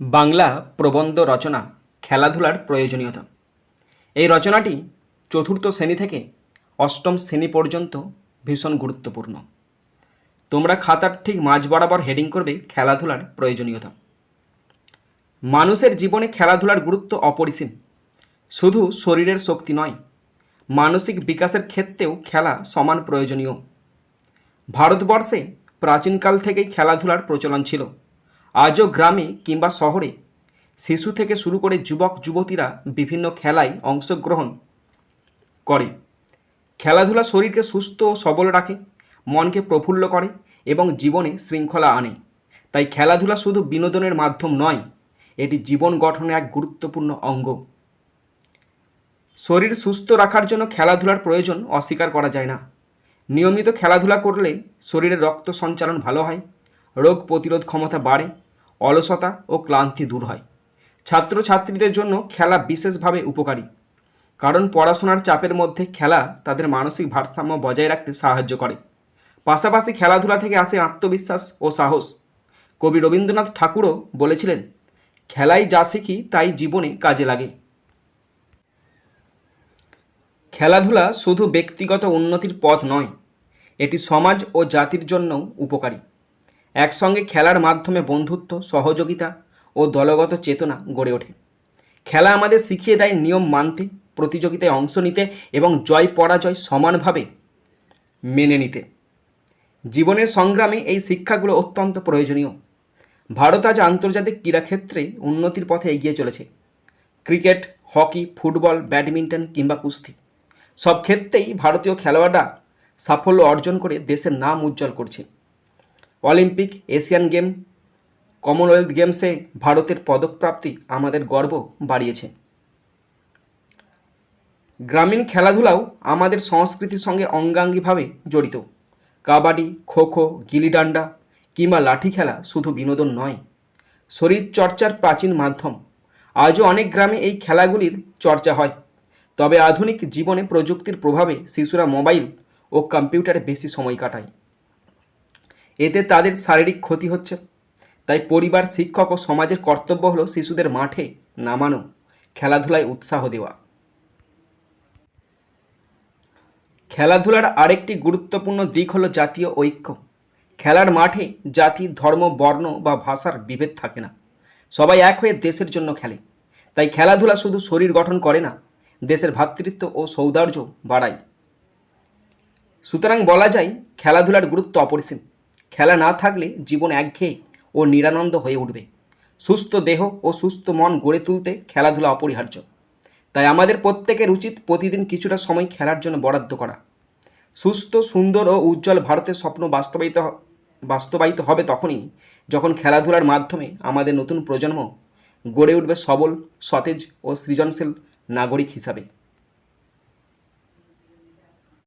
বাংলা প্রবন্ধ রচনা খেলাধুলার প্রয়োজনীয়তা। এই রচনাটি চতুর্থ শ্রেণি থেকে অষ্টম শ্রেণি পর্যন্ত ভীষণ গুরুত্বপূর্ণ। তোমরা খাতার ঠিক মাঝ বরাবর হেডিং করবে খেলাধুলার প্রয়োজনীয়তা। মানুষের জীবনে খেলাধুলার গুরুত্ব অপরিসীম। শুধু শরীরের শক্তি নয়, মানসিক বিকাশের ক্ষেত্রেও খেলা সমান প্রয়োজনীয়। ভারতবর্ষে প্রাচীনকাল থেকেই খেলাধুলার প্রচলন ছিল। আজও গ্রামে কিংবা শহরে শিশু থেকে শুরু করে যুবক, যুবতীরা বিভিন্ন খেলায় অংশগ্রহণ করে। খেলাধুলা শরীরকে সুস্থ ও সবল রাখে, মনকে প্রফুল্ল করে এবং জীবনে শৃঙ্খলা আনে। তাই খেলাধুলা শুধু বিনোদনের মাধ্যম নয়, এটি জীবন গঠনের এক গুরুত্বপূর্ণ অঙ্গ। শরীর সুস্থ রাখার জন্য খেলাধুলার প্রয়োজন অস্বীকার করা যায় না। নিয়মিত খেলাধুলা করলে শরীরের রক্ত সঞ্চালন ভালো হয়, রোগ প্রতিরোধ ক্ষমতা বাড়ে অলসতা ও ক্লান্তি দূর হয়। ছাত্রছাত্রীদের জন্য খেলা বিশেষভাবে উপকারী। কারণ পড়াশোনার চাপের মধ্যে খেলা তাদের মানসিক ভারসাম্য বজায় রাখতে সাহায্য করে। পাশাপাশি খেলাধুলা থেকে আসে আত্মবিশ্বাস ও সাহস। কবি রবীন্দ্রনাথ ঠাকুরও বলেছিলেন, খেলাই যা শিখি তাই জীবনে কাজে লাগে। খেলাধুলা শুধু ব্যক্তিগত উন্নতির পথ নয়, এটি সমাজ ও জাতির জন্যও উপকারী। একসঙ্গে খেলার মাধ্যমে বন্ধুত্ব, সহযোগিতা ও দলগত চেতনা গড়ে ওঠে। খেলা আমাদের শিখিয়ে দেয় নিয়ম মানতে, প্রতিযোগিতায় অংশ নিতে এবং জয় পরাজয় সমানভাবে মেনে নিতে। জীবনের সংগ্রামে এই শিক্ষাগুলো অত্যন্ত প্রয়োজনীয়। ভারত আজ আন্তর্জাতিক ক্রীড়াক্ষেত্রে উন্নতির পথে এগিয়ে চলেছে। ক্রিকেট, হকি, ফুটবল, ব্যাডমিন্টন কিংবা কুস্তি সব ক্ষেত্রেই ভারতীয় খেলোয়াড়রা সাফল্য অর্জন করে দেশের নাম উজ্জ্বল করছে। অলিম্পিক, এশিয়ান গেম, কমনওয়েলথ গেমসে ভারতের পদকপ্রাপ্তি আমাদের গর্ব বাড়িয়েছে। গ্রামীণ খেলাধুলাও আমাদের সংস্কৃতির সঙ্গে অঙ্গাঙ্গিভাবে জড়িত। কাবাডি, খোখো, গিলিডান্ডা কিংবা লাঠি খেলা শুধু বিনোদন নয় শরীর চর্চার প্রাচীন মাধ্যম। আজও অনেক গ্রামে এই খেলাগুলির চর্চা হয়। তবে আধুনিক জীবনে প্রযুক্তির প্রভাবে শিশুরা মোবাইল ও কম্পিউটারে বেশি সময় কাটায়। এতে তাদের শারীরিক ক্ষতি হচ্ছে। তাই পরিবার, শিক্ষক ও সমাজের কর্তব্য হলো শিশুদের মাঠে নামানো, খেলাধুলায় উৎসাহ দেওয়া। খেলাধুলার আরেকটি গুরুত্বপূর্ণ দিক হলো জাতীয় ঐক্য। খেলার মাঠে জাতি, ধর্ম, বর্ণ বা ভাষার বিভেদ থাকে না। সবাই এক হয়ে দেশের জন্য খেলে। তাই খেলাধুলা শুধু শরীর গঠন করে না, দেশের ভ্রাতৃত্ব ও সৌন্দর্য বাড়ায়। সুতরাং বলা যায়, খেলাধুলার গুরুত্ব অপরিসীম। খেলা না থাকলে জীবন একঘেয়ে ও নিরানন্দ হয়ে উঠবে। সুস্থ দেহ ও সুস্থ মন গড়ে তুলতে খেলাধুলা অপরিহার্য। তাই আমাদের প্রত্যেকের উচিত প্রতিদিন কিছুটা সময় খেলার জন্য বরাদ্দ করা। সুস্থ, সুন্দর ও উজ্জ্বল ভারতের স্বপ্ন বাস্তবায়িত বাস্তবায়িত হবে তখনই যখন খেলাধুলার মাধ্যমে আমাদের নতুন প্রজন্ম গড়ে উঠবে সবল, সতেজ ও সৃজনশীল নাগরিক হিসাবে।